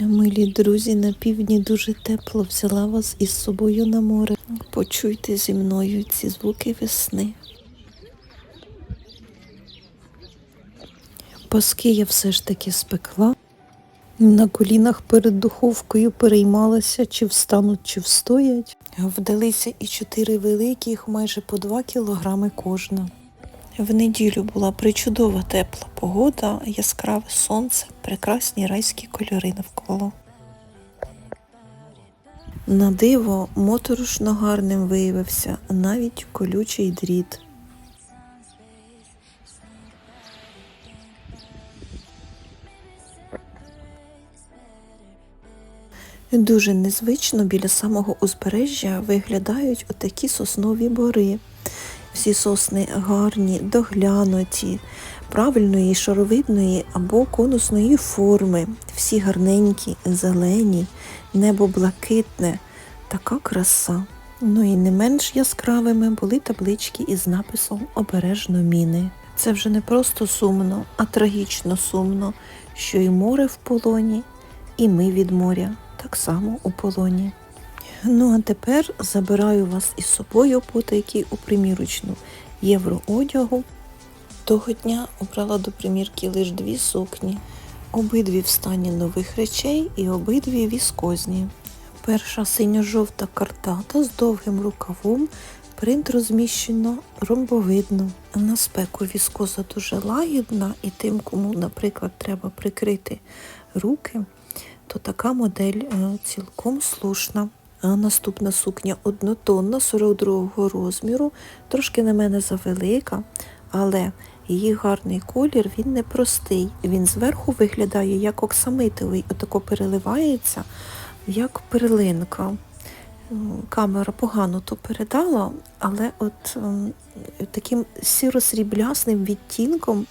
Милі друзі, на півдні дуже тепло. Взяла вас із собою на море. Почуйте зі мною ці звуки весни. Паски я все ж таки спекла. На колінах перед духовкою переймалася, чи встануть, чи встоять. Вдалися і чотири великих, майже по два кілограми кожна. В неділю була причудова тепла погода, яскраве сонце, прекрасні райські кольори навколо. На диво моторошно гарним виявився навіть колючий дріт. Дуже незвично біля самого узбережжя виглядають отакі соснові бори. Всі сосни гарні, доглянуті, правильної шаровидної або конусної форми, всі гарненькі, зелені, небо блакитне, така краса. Ну і не менш яскравими були таблички із написом Обережно міни. Це вже не просто сумно, а трагічно сумно, що і море в полоні, і ми від моря так само у полоні. Ну а тепер забираю вас із собою потайки у примірочну євроодягу. Того дня обрала до примірки лише дві сукні, обидві в стані нових речей і обидві віскозні. Перша синьо-жовта картата з довгим рукавом, принт розміщено ромбовидно. На спеку віскоза дуже лагідна, і тим, кому, наприклад, треба прикрити руки, то така модель е, цілком слушна. А наступна сукня однотонна 42 розміру, трошки на мене завелика, але її гарний колір він не простий. Він зверху виглядає як оксамитовий, отако переливається, як перлинка. Камера погано то передала, але от ем, таким сіро-сріблясним відтінком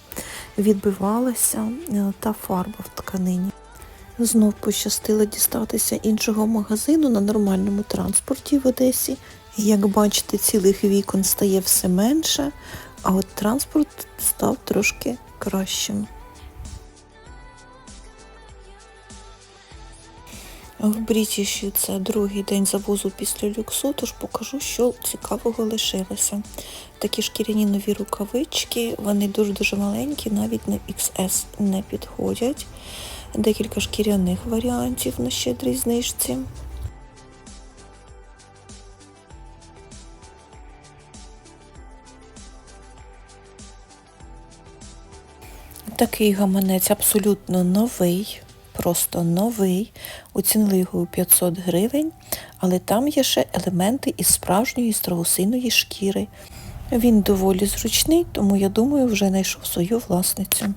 відбивалася е, та фарба в тканині. Знов пощастило дістатися іншого магазину на нормальному транспорті в Одесі. Як бачите, цілих вікон стає все менше, а от транспорт став трошки кращим. В Брітіші це другий день завозу після люксу, тож покажу, що цікавого лишилося. Такі шкіряні нові рукавички, вони дуже-дуже маленькі, навіть на XS не підходять. Декілька шкіряних варіантів на щедрій знижці. Такий гаманець абсолютно новий, просто новий. Оцінили його у 500 гривень, але там є ще елементи із справжньої страусиної шкіри. Він доволі зручний, тому я думаю, вже знайшов свою власницю.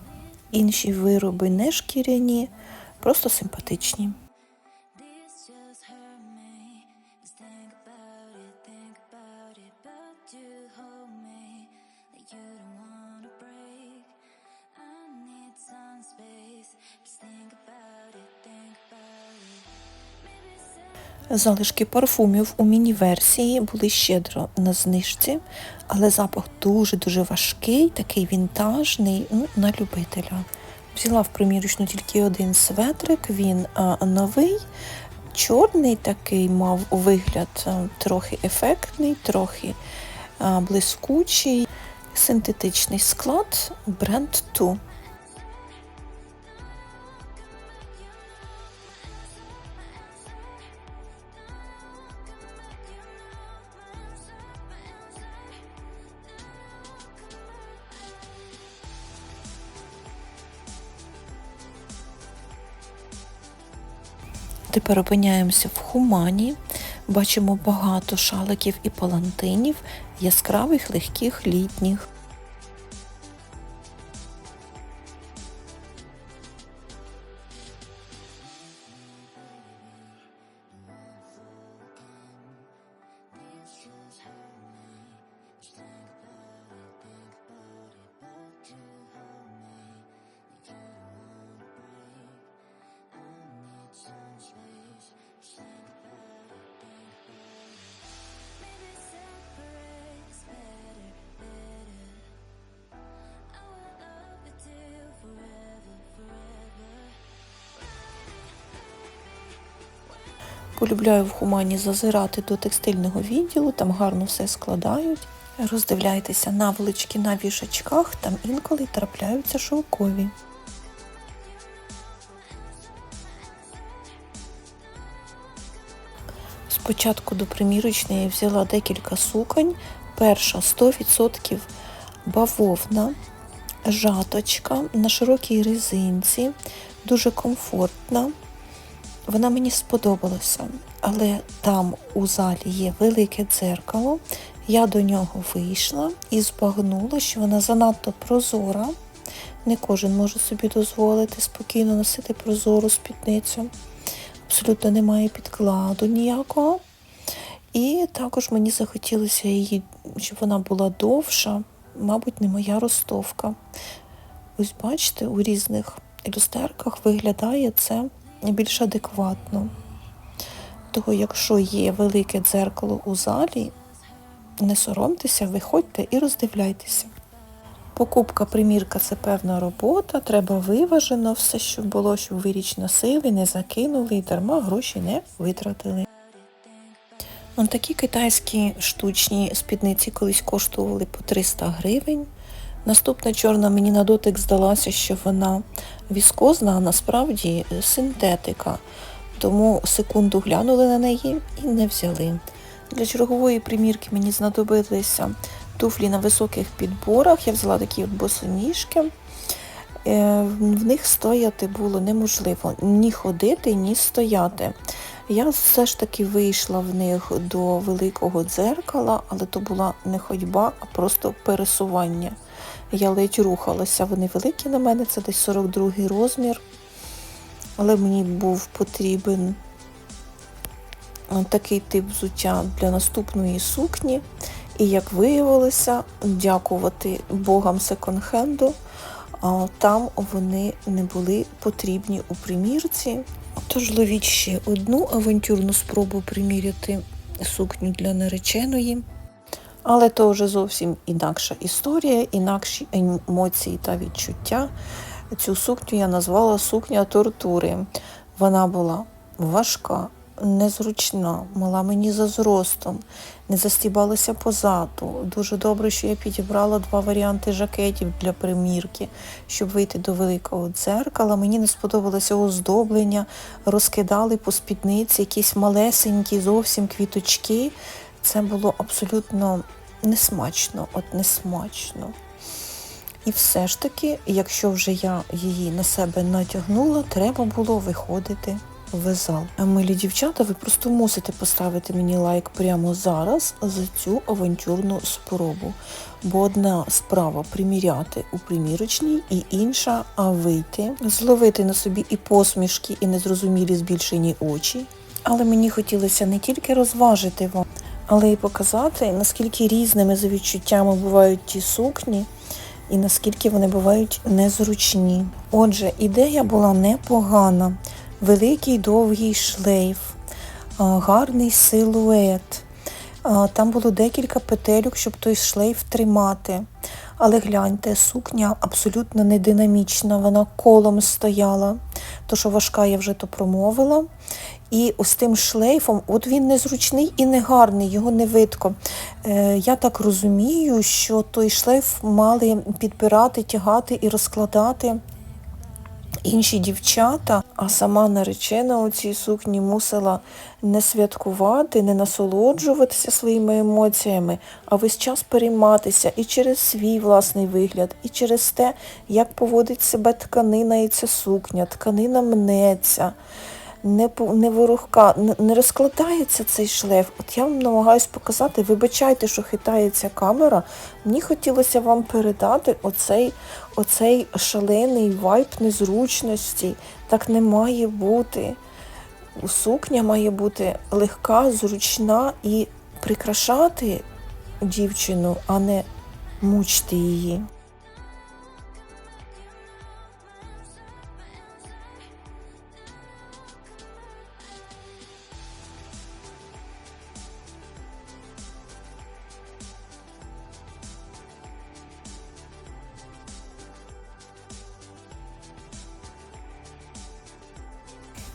Інші вироби не шкіряні, просто симпатичні. Залишки парфумів у міні-версії були щедро на знижці, але запах дуже-дуже важкий, такий вінтажний, ну, на любителя. Взяла в примірочну тільки один светрик, він а, новий, чорний такий, мав вигляд а, трохи ефектний, трохи а, блискучий, синтетичний склад, бренд Ту. Тепер опиняємося в Хумані. Бачимо багато шаликів і палантинів, яскравих, легких, літніх. Полюбляю в хумані зазирати до текстильного відділу, там гарно все складають. Роздивляйтеся наволочки на вішачках, там інколи трапляються шовкові. Спочатку до примірочної взяла декілька суконь. Перша 100% бавовна, жаточка на широкій резинці, дуже комфортна. Вона мені сподобалася, але там у залі є велике дзеркало. Я до нього вийшла і збагнула, що вона занадто прозора. Не кожен може собі дозволити спокійно носити прозору спідницю. Абсолютно немає підкладу ніякого. І також мені захотілося її, щоб вона була довша, мабуть, не моя ростовка. Ось бачите, у різних люстерках виглядає це більш адекватно. Того, якщо є велике дзеркало у залі, не соромтеся, виходьте і роздивляйтеся. Покупка примірка це певна робота, треба виважено все, щоб було, щоб ви річ носили, не закинули і дарма гроші не витратили. Вон такі китайські штучні спідниці колись коштували по 300 гривень. Наступна чорна мені на дотик здалася, що вона віскозна, а насправді синтетика. Тому секунду глянули на неї і не взяли. Для чергової примірки мені знадобилися туфлі на високих підборах. Я взяла такі от босоніжки. Е, В них стояти було неможливо ні ходити, ні стояти. Я все ж таки вийшла в них до великого дзеркала, але то була не ходьба, а просто пересування. Я ледь рухалася. Вони великі на мене, це десь 42 розмір. Але мені був потрібен е, такий тип взуття для наступної сукні. І як виявилося, дякувати богам секонд-хенду, там вони не були потрібні у примірці. Тож ловіть ще одну авантюрну спробу приміряти сукню для нареченої. Але то вже зовсім інакша історія, інакші емоції та відчуття. Цю сукню я назвала сукня тортури. Вона була важка, незручна, мала мені за зростом, не застібалася позаду. Дуже добре, що я підібрала два варіанти жакетів для примірки, щоб вийти до великого дзеркала. Мені не сподобалося оздоблення, розкидали по спідниці якісь малесенькі зовсім квіточки. Це було абсолютно несмачно, от несмачно. І все ж таки, якщо вже я її на себе натягнула, треба було виходити в зал. Милі дівчата, ви просто мусите поставити мені лайк прямо зараз за цю авантюрну спробу. Бо одна справа приміряти у примірочній, і інша а вийти, зловити на собі і посмішки, і незрозумілі збільшені очі. Але мені хотілося не тільки розважити вам, але й показати, наскільки різними за відчуттями бувають ті сукні, і наскільки вони бувають незручні. Отже, ідея була непогана. Великий довгий шлейф, гарний силует. Там було декілька петельок, щоб той шлейф тримати. Але гляньте, сукня абсолютно не динамічна, вона колом стояла. То, що важка, я вже то промовила. І ось тим шлейфом, от він незручний і негарний, його не видко. Е, я так розумію, що той шлейф мали підбирати, тягати і розкладати інші дівчата, а сама наречена у цій сукні мусила не святкувати, не насолоджуватися своїми емоціями, а весь час перейматися і через свій власний вигляд, і через те, як поводить себе тканина і ця сукня, тканина мнеться. Не, не ворухка, не, розкладається цей шлейф. От я вам намагаюсь показати, вибачайте, що хитається камера. Мені хотілося вам передати оцей, оцей шалений вайб незручності. Так не має бути. Сукня має бути легка, зручна і прикрашати дівчину, а не мучити її.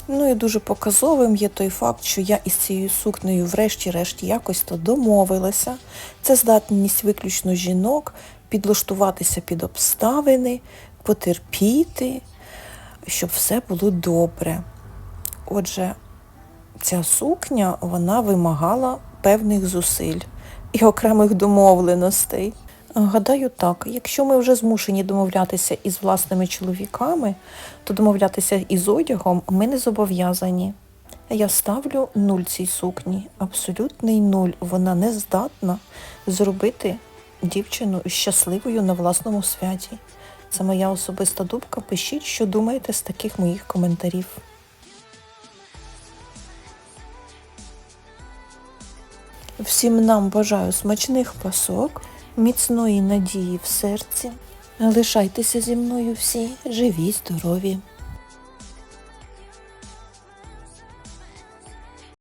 Ну і дуже показовим є той факт, що я із цією сукнею врешті-решті якось то домовилася. Це здатність виключно жінок підлаштуватися під обставини, потерпіти, щоб все було добре. Отже, ця сукня вона вимагала певних зусиль і окремих домовленостей. Гадаю, так, якщо ми вже змушені домовлятися із власними чоловіками, то домовлятися із одягом ми не зобов'язані. Я ставлю нуль цій сукні, абсолютний нуль. Вона не здатна зробити дівчину щасливою на власному святі. Це моя особиста думка. Пишіть, що думаєте з таких моїх коментарів. Всім нам бажаю смачних пасок, міцної надії в серці. Лишайтеся зі мною всі живі, здорові.